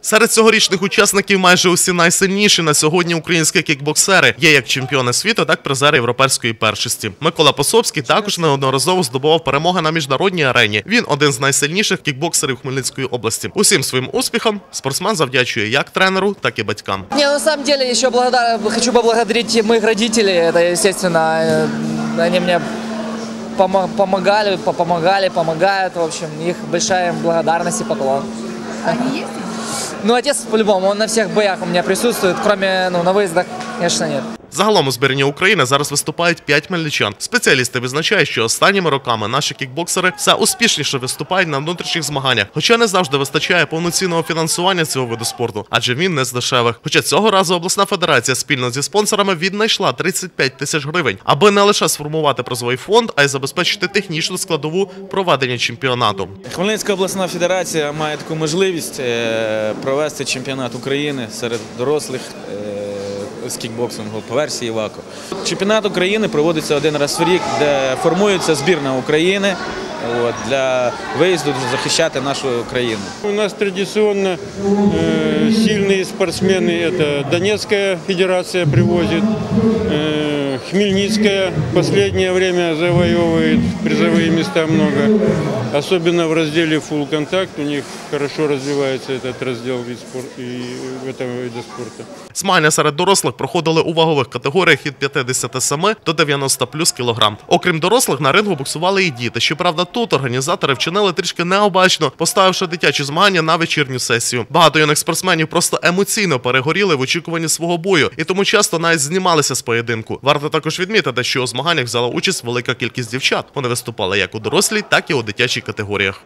Серед цьогорічних учасників майже усі найсильніші на сьогодні українські кікбоксери. Є як чемпіони світу, так і призери європейської першості. Микола Пособський також неодноразово здобував перемоги на міжнародній арені. Він один з найсильніших кікбоксерів Хмельницької області. Усім своїм успіхам спортсмен завдячує як тренеру, так і батькам. Не, на самом деле еще благодар... хочу поблагодарить моих родителей. Это, естественно, э, они мне помо- помогали, помогали, помогают. В общем, их большая им благодарность и поклон. Они есть? Ну, отец по-любому, он на всех боях у меня присутствует, кроме, ну, на выездах, конечно, нет. Загалом у збірні України зараз виступають 5 мельничан. Спеціалісти визначають, що останніми роками наші кікбоксери все успішніше виступають на внутрішніх змаганнях, хоча не завжди вистачає повноцінного фінансування цього виду спорту, адже він не з дешевих. Хоча цього разу обласна федерація спільно зі спонсорами віднайшла 35 тисяч гривень, аби не лише сформувати призовий фонд, а й забезпечити технічну складову проведення чемпіонату. Хмельницька обласна федерація має таку можливість е, провести чемпіонат України серед дорослих е, з кікбоксингу по версії ВАКО. Чемпіонат України проводиться один раз в рік, де формується збірна України от, для виїзду захищати нашу країну. У нас традиционно э, сильные спортсмены это Донецкая федерация привозит, э, Хмельницкая в последнее время завоевывает призовые места много. Особенно в разделе full контакт у них хорошо развивается этот раздел вид спор- и в этом виде спорта. Змагання серед дорослих проходили у вагових категоріях від 57 до 90 плюс кілограм. Окрім дорослих, на рингу боксували і діти. Щоправда, тут організатори вчинили трішки необачно, поставивши дитячі змагання на вечірню сесію. Багато юних спортсменів просто емоційно перегоріли в очікуванні свого бою, і тому часто навіть знімалися з поєдинку. Варто також відмітити, що у змаганнях взяла участь велика кількість дівчат. Вони виступали як у дорослій, так і у дитячій категоріях.